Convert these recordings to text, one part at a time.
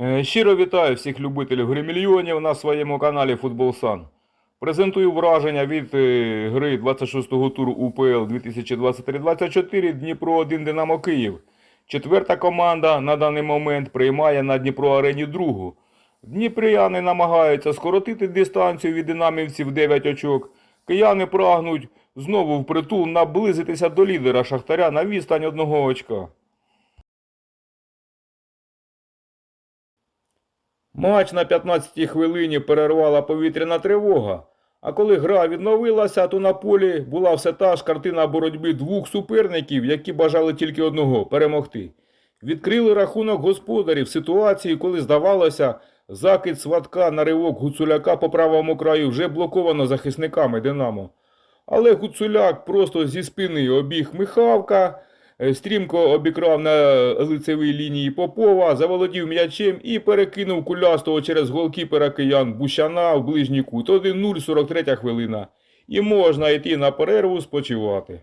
Е, Щиро вітаю всіх любителів гри мільйонів на своєму каналі Футбол Сан. Презентую враження від е, гри 26-го туру УПЛ 2023-24 Дніпро 1 Динамо Київ. Четверта команда на даний момент приймає на Дніпро арені другу. Дніпряни намагаються скоротити дистанцію від динамівців 9 очок. Кияни прагнуть знову впритул наблизитися до лідера Шахтаря на відстань одного очка. Матч на 15-й хвилині перервала повітряна тривога. А коли гра відновилася, то на полі була все та ж картина боротьби двох суперників, які бажали тільки одного перемогти. Відкрили рахунок господарів ситуації, коли здавалося, закид сватка на ривок Гуцуляка по правому краю вже блоковано захисниками Динамо. Але Гуцуляк просто зі спини обіг Михавка, стрімко обікрав на лицевій лінії Попова, заволодів м'ячем і перекинув кулястого через голкіпера киян Бущана в ближній кут. 1-0, 43 хвилина. І можна йти на перерву спочивати.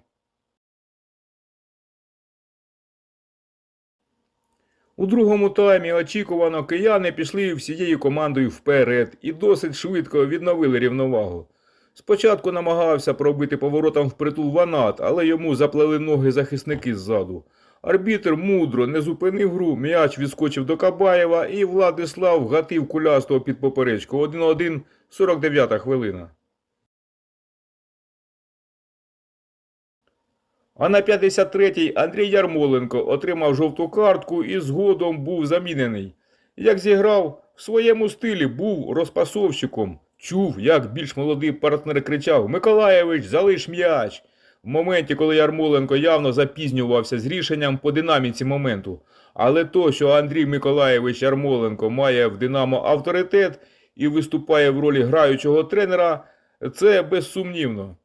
У другому таймі очікувано кияни пішли всією командою вперед і досить швидко відновили рівновагу. Спочатку намагався пробити поворотом впритул Ванат, але йому заплели ноги захисники ззаду. Арбітр мудро не зупинив гру, м'яч відскочив до Кабаєва і Владислав гатив кулястого під поперечку. 1-1, 49 хвилина. А на 53-й Андрій Ярмоленко отримав жовту картку і згодом був замінений. Як зіграв, в своєму стилі був розпасовщиком. Чув, як більш молодий партнер кричав Миколаєвич, залиш м'яч. В моменті, коли Ярмоленко явно запізнювався з рішенням по динаміці моменту. Але то, що Андрій Миколаєвич Ярмоленко має в Динамо авторитет і виступає в ролі граючого тренера, це безсумнівно.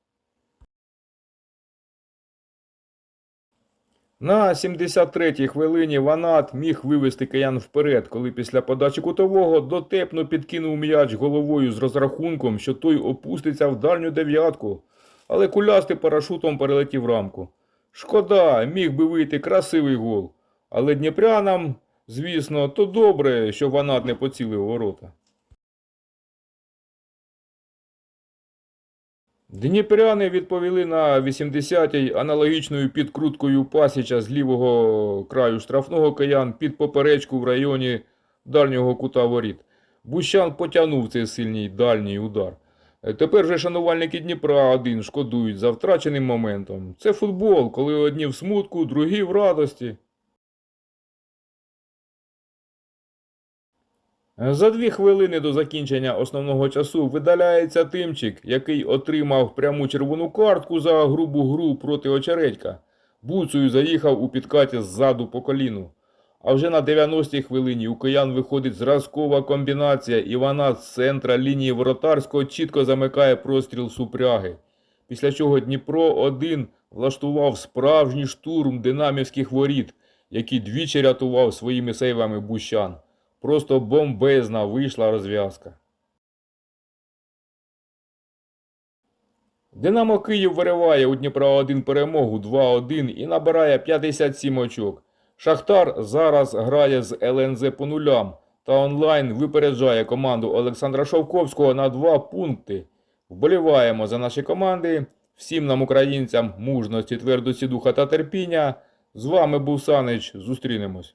На 73-й хвилині Ванат міг вивести киян вперед, коли після подачі кутового дотепно підкинув м'яч головою з розрахунком, що той опуститься в дальню дев'ятку, але кулястий парашутом перелетів рамку. Шкода, міг би вийти красивий гол. Але дніпрянам, звісно, то добре, що Ванат не поцілив ворота. Дніпряни відповіли на 80-й аналогічною підкруткою пасіча з лівого краю штрафного киян під поперечку в районі дальнього кута воріт. Бущан потягнув цей сильний дальній удар. Е, Тепер же шанувальники Дніпра один шкодують за втраченим моментом. Це футбол, коли одні в смутку, другі в радості. За дві хвилини до закінчення основного часу видаляється тимчик, який отримав пряму червону картку за грубу гру проти очередька. Буцею заїхав у підкаті ззаду по коліну. А вже на 90-й хвилині у киян виходить зразкова комбінація, і вона з центра лінії воротарського чітко замикає простріл супряги. Після чого Дніпро 1 влаштував справжній штурм динамівських воріт, який двічі рятував своїми сейвами Бущан. Просто бомбезна вийшла розв'язка. Динамо Київ вириває у Дніпра 1 перемогу 2-1 і набирає 57 очок. Шахтар зараз грає з ЛНЗ по нулям та онлайн випереджає команду Олександра Шовковського на 2 пункти. Вболіваємо за наші команди. Всім нам, українцям, мужності, твердості духа та терпіння. З вами був Санич. Зустрінемось.